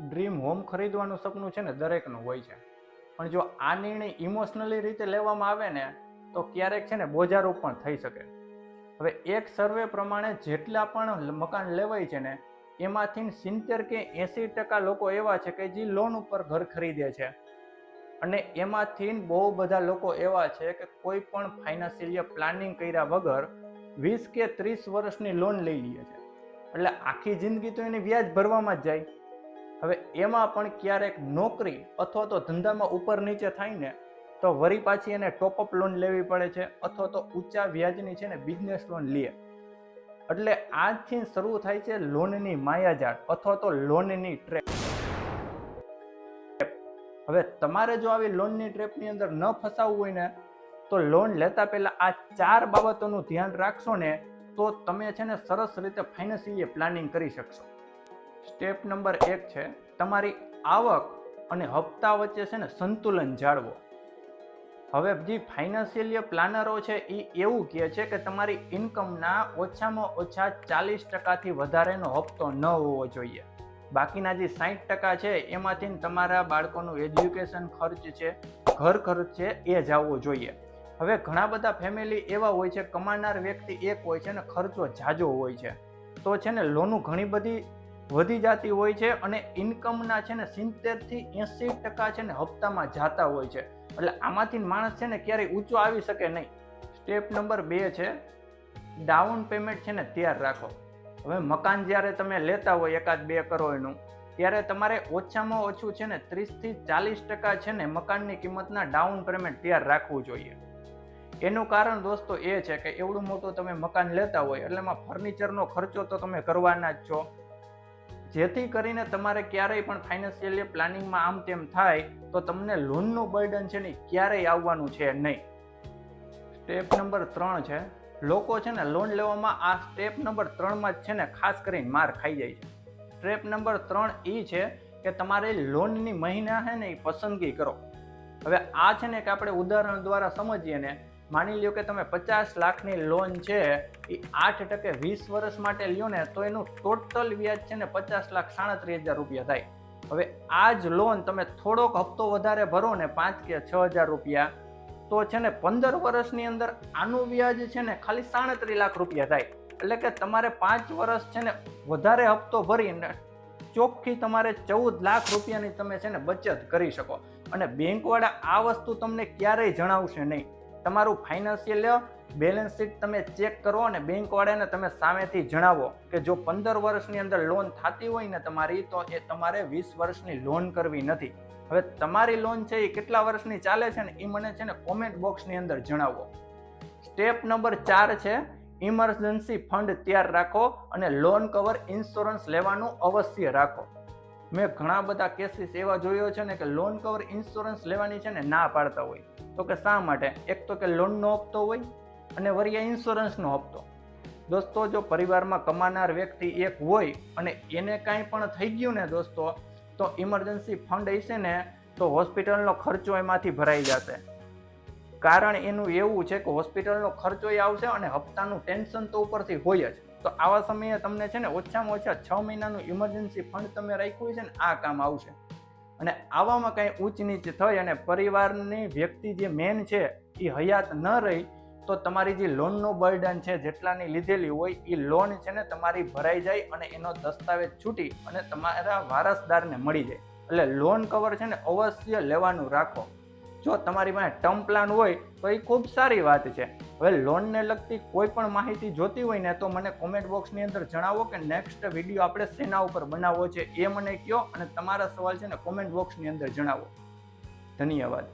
Dream home ખરીદવાનું સપનું છે ને દરેકનું હોય છે. પણ જો આ નિર્ણય ઇમોશનલી રીતે લેવામાં આવે ને, તો ક્યારેક છે ને બોજારૂપ પણ થઈ શકે. હવે એક સર્વે પ્રમાણે જેટલા પણ મકાન લેવાય છે ને, એમાંથી સિત્તેર કે એંસી ટકા લોકો એવા છે કે જે લોન ઉપર ઘર ખરીદે છે. અને એમાંથી બહુ બધા લોકો એવા છે કે કોઈ પણ ફાઇનાન્શિયલ પ્લાનિંગ કર્યા વગર વીસ કે ત્રીસ વર્ષની લોન લઈ લે છે. એટલે આખી જિંદગી તો એની વ્યાજ ભરવામાં જ જાય. હવે એમાં પણ ક્યારેક નોકરી અથવા તો ધંધામાં ઉપર નીચે થાય ને તો વરી પાછી એને ટોપઅપ લોન લેવી પડે છે અથવા તો ઊંચા વ્યાજની છે ને બિઝનેસ લોન લે. એટલે આજથી શરૂ થાય છે લોનની માયાજાળ અથવા તો લોનની ટ્રેપ હવે તમારે જો આવી લોનની ટ્રેપની અંદર ન ફસાવવું હોય ને, તો લોન લેતા પહેલા આ ચાર બાબતોનું ધ્યાન રાખશો ને, તો તમે છે ને સરસ રીતે ફાઇનાન્સિયલ પ્લાનિંગ કરી શકશો. સ્ટેપ નંબર એક છે, તમારી આવક અને હપ્તા વચ્ચે છે ને સંતુલન જાળવો. હવે જે ફાઇનાન્શિયલ પ્લાનરો છે એ એવું કહે છે કે તમારી ઇન્કમના ઓછામાં ઓછા ચાલીસ ટકાથી વધારેનો હપ્તો ન હોવો જોઈએ. બાકીના જે સાહીઠ ટકા છે, એમાંથી તમારા બાળકોનું એજ્યુકેશન ખર્ચ છે, ઘર ખર્ચ છે, એ જ જોઈએ. હવે ઘણા બધા ફેમિલી એવા હોય છે, કમાનાર વ્યક્તિ એક હોય છે ને ખર્ચો જાજો હોય છે. તો છે ને લોનું ઘણી બધી વધી જતી હોય છે અને ઇન્કમના છે ને સિત્તેરથી એંસી ટકા છે ને હપ્તામાં જાતા હોય છે. એટલે આમાંથી માણસ છે ને ક્યારેય ઊંચો આવી શકે નહીં. સ્ટેપ નંબર બે છે ડાઉન પેમેન્ટ છે ને તૈયાર રાખો. હવે મકાન જ્યારે તમે લેતા હોય એકાદ બે કરોડનું, ત્યારે તમારે ઓછામાં ઓછું છે ને ત્રીસથી ચાલીસ ટકા છે ને મકાનની કિંમતના ડાઉન પેમેન્ટ તૈયાર રાખવું જોઈએ. એનું કારણ દોસ્તો એ છે કે એવડું મોટું તમે મકાન લેતા હોય, એટલે એમાં ફર્નિચરનો ખર્ચો તો તમે કરવાના જ છો. જેથી કરીને તમારે ક્યારેય પણ ફાઇનાન્શિયલી પ્લાનિંગમાં આમ તેમ થાય, તો તમને લોનનું બર્ડન છે ને ક્યારેય આવવાનું છે નહીં. સ્ટેપ નંબર ત્રણ છે, લોકો છે ને લોન લેવામાં આ સ્ટેપ નંબર ત્રણમાં જ છે ને ખાસ કરીને માર ખાઈ જાય છે. સ્ટેપ નંબર ત્રણ એ છે કે તમારે લોનની મહિના છે ને એ પસંદગી કરો. હવે આ છે ને કે આપણે ઉદાહરણ દ્વારા સમજીએ ને માની લ્યો કે તમે પચાસ લાખની લોન છે, એ આઠ ટકે વીસ વર્ષ માટે લ્યો ને, તો એનું ટોટલ વ્યાજ છે ને પચાસ લાખ સાડત્રીસ હજાર રૂપિયા થાય. હવે આ જ લોન તમે થોડોક હપ્તો વધારે ભરો ને, પાંચ કે છ હજાર રૂપિયા, તો છે ને પંદર વર્ષની અંદર આનું વ્યાજ છે ને ખાલી સાડત્રીસ લાખ રૂપિયા થાય. એટલે કે તમારે પાંચ વર્ષ છે ને વધારે હપ્તો ભરીને ચોખ્ખી તમારે ચૌદ લાખ રૂપિયાની તમે છે ને બચત કરી શકો. અને બેંકવાળા આ વસ્તુ તમને ક્યારેય જણાવશે નહીં. તમારું ફાઇનાન્શિયલ બેલેન્સ શીટ તમે ચેક કરો અને બેંકવાળાને તમે સામેથી જણાવો કે જો પંદર વર્ષની અંદર લોન થતી હોય ને તમારી, તો એ તમારે વીસ વર્ષની લોન કરવી નથી. હવે તમારી લોન છે એ કેટલા વર્ષની ચાલે છે ને એ મને છે ને કોમેન્ટ બોક્સની અંદર જણાવો. સ્ટેપ નંબર ચાર છે ઇમરજન્સી ફંડ તૈયાર રાખો અને લોન કવર ઇન્સ્યોરન્સ લેવાનું અવશ્ય રાખો. મેં ઘણા બધા કેસીસ એવા જોયો છે ને કે લોન કવર ઇન્સ્યોરન્સ લેવાની છે ને ના પાડતા હોય. તો કે શા માટે? એક તો કે લોનનો હપ્તો હોય અને વરિયા ઇન્સ્યોરન્સનો હપ્તો. દોસ્તો, જો પરિવારમાં કમાનાર વ્યક્તિ એક હોય અને એને કાંઈ પણ થઈ ગયું ને દોસ્તો, તો ઇમરજન્સી ફંડ હશે ને તો હોસ્પિટલનો ખર્ચો એમાંથી ભરાઈ જશે. કારણ એનું એવું છે કે હોસ્પિટલનો ખર્ચો આવશે અને હપ્તાનું ટેન્શન તો ઉપરથી હોય જ. તો આવા સમયે તમને છે ને ઓછામાં ઓછા છ મહિનાનું ઇમરજન્સી ફંડ તમે રાખ્યું છે ને, આ કામ આવશે. અને આવામાં કાંઈ ઊંચ નીચ થઈ અને પરિવારની વ્યક્તિ જે મેન છે એ હયાત ન રહી, તો તમારી જે લોનનું બર્ડન છે, જેટલાની લીધેલી હોય એ લોન છે ને તમારી ભરાઈ જાય અને એનો દસ્તાવેજ છૂટી અને તમારા વારસદારને મળી જાય. એટલે લોન કવર છે ને અવશ્ય લેવાનું રાખો. જો તમારી પાસે ટર્મ પ્લાન હોય, તો એ ખૂબ સારી વાત છે. હવે લોનને લગતી કોઈ પણ માહિતી જોતી હોય ને તો મને કોમેન્ટ બોક્સની અંદર જણાવો કે નેક્સ્ટ વીડિયો આપણે શેના ઉપર બનાવવો છે. એ મને કહો અને તમારા સવાલ છે ને કોમેન્ટ બોક્સની અંદર જણાવો. ધન્યવાદ.